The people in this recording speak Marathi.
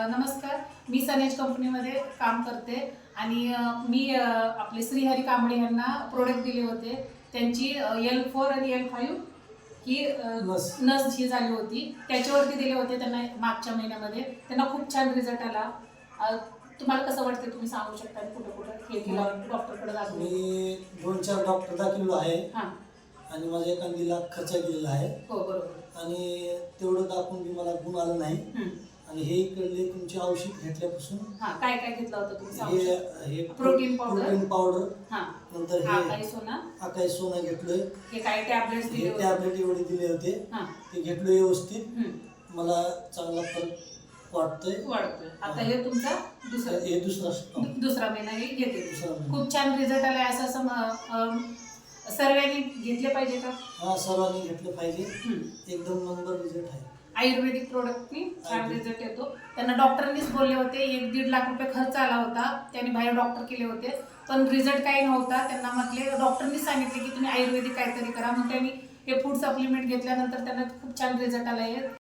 नमस्कार. मी सनेज कंपनीमध्ये काम करते आणि मी आपले श्रीहरी कांबळे यांना प्रोडक्ट दिले होते. त्यांची एल फोर आणि एल फाईव्ह ही नस. नस ही झाली होती. त्याच्यावरती दिले होते त्यांना मागच्या महिन्यामध्ये. त्यांना खूप छान रिझल्ट आला. तुम्हाला कसं वाटतं तुम्ही सांगू शकता कुठं कुठं हे केलं डॉक्टरकडे दाखवलं मी दोन चार डॉक्टर दाखवलो आहे. हां. आणि माझ्या एखादीला खर्च केलेला आहे. हो बरोबर. आणि तेवढं दाखवून मला गुण आलं नाही. आणि हे इकडले तुमचे औषध घेतल्यापासून हां काय काय घेतलं होतं हे शकता हे प्रोटीन पावडर? Protein powder. हां. नंतर हा हे काही सोना? आकाश सोना घेतलोय. हे टॅबलेट्स दिले हे होते? टॅबलेट एवढे दिले होते. हां. ते घेतलो व्यवस्थित. मला चांगला फरक वाटतोय. वाढतोय आता हे. तुमचा दुसरा? हे दुसरा स्टॉक दु- दुसरा महिना हे घेते. दुसरा. खूप छान रिझल्ट आलाय असं असं म- अम, सर्वांनी घेतले पाहिजे का? हा सर्वांनी घेतलं पाहिजे. एकदम नंबर रिझल्ट आहे. आयुर्वेदिक प्रोडक्टनी छान. रिझल्ट येतो त्यांना डॉक्टरांनीच बोलले होते एक दीड लाख रुपये खर्च आला होता. त्यांनी बाहेर डॉक्टर केले होते. पण रिझल्ट काही नव्हता. त्यांना म्हटले डॉक्टरनी सांगितले की तुम्ही आयुर्वेदिक काहीतरी करा. मग त्यांनी हे फूड सप्लिमेंट घेतल्यानंतर त्यांना खूप छान रिझल्ट आला आहे